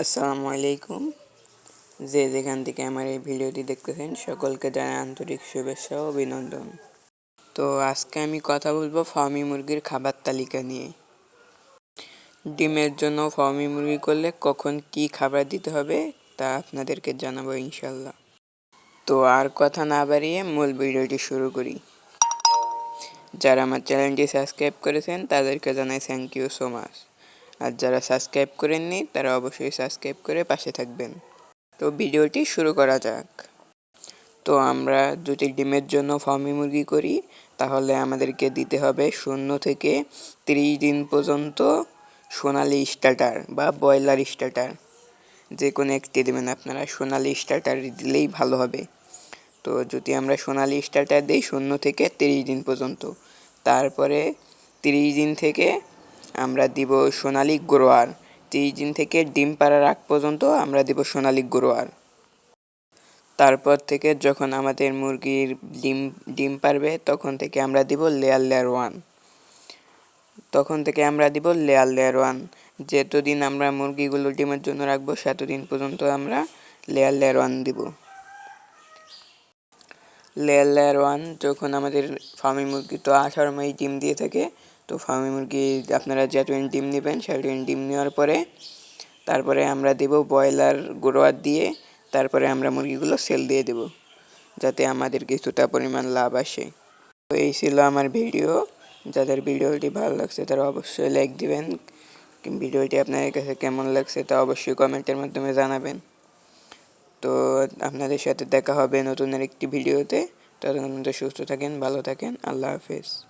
আসসালামু আলাইকুম। যে যেখান থেকে আমার এই ভিডিওটি দেখতেছেন, সকলকে জানাই আন্তরিক শুভেচ্ছা ও অভিনন্দন। তো আজকে আমি কথা বলব ফার্মি মুরগির খাবার তালিকা নিয়ে। ডিমের জন্য ফার্মি মুরগি করলে কখন কি খাবার দিতে হবে, তা আপনাদেরকে জানাব ইনশাল্লাহ তো আর কথা না বাড়িয়ে মূল ভিডিওটি শুরু করি। যারা আমার চ্যানেলটি সাবস্ক্রাইব করেছেন, তাদেরকে জানাই থ্যাংক ইউ সো মাচ আর যারা সাবস্ক্রাইব করেননি, তারা অবশ্যই সাবস্ক্রাইব করে পাশে থাকবেন। তো ভিডিওটি শুরু করা যাক। তো আমরা যদি ডিমের জন্য ফার্মি মুরগি করি। তাহলে আমাদেরকে দিতে হবে শূন্য থেকে তিরিশ দিন পর্যন্ত সোনালি স্টার্টার বা ব্রয়লার স্টার্টার যে কোনো একটি দেবেন আপনারা, সোনালি স্টার্টার দিলেই ভালো হবে। তো যদি আমরা সোনালি স্টার্টার দিই, শূন্য থেকে তিরিশ দিন পর্যন্ত। তারপরে তিরিশ দিন থেকে আমরা দিব সোনালি গ্রোয়ার। তিরিশ দিন থেকে ডিম পাড়ার আগ পর্যন্ত আমরা দিব সোনালি গ্রোয়ার। তারপর থেকে যখন আমাদের মুরগির ডিম ডিম পারবে, তখন থেকে আমরা দিব লেয়ার লেয়ার ওয়ান। তখন থেকে আমরা দিব লেয়ার লেয়ার ওয়ান। যতদিন আমরা মুরগিগুলো ডিমের জন্য রাখব, সেতদিন পর্যন্ত আমরা লেয়ার লেয়ার ওয়ান দিব। লেয়ার লেয়ার ওয়ান যখন আমাদের ফার্মি মুরগি তো আঠারো মাস ডিম দিয়ে থাকে তো ফার্মি মুরগি আপনারা যতদিন ডিম নেবেন সেতদিন ডিম নেওয়ার পরে তারপরে আমরা দেব ব্রয়লার গ্রোয়ার দিয়ে তারপরে আমরা মুরগিগুলো সেল দিয়ে দেব যাতে আমাদের কিছুটা পরিমাণ লাভ আসে। তো এই ছিল আমার ভিডিও। যাদের ভিডিওটি ভালো লাগছে তারা অবশ্যই লাইক দিবেন। ভিডিওটি আপনাদের কাছে কেমন লাগছে তা অবশ্যই কমেন্টের মাধ্যমে জানাবেন। তো আপনাদের সাথে দেখা হবে নতুন একটি ভিডিওতে। ততক্ষণ সুস্থ থাকেন, ভালো থাকেন, আল্লাহ হাফেজ।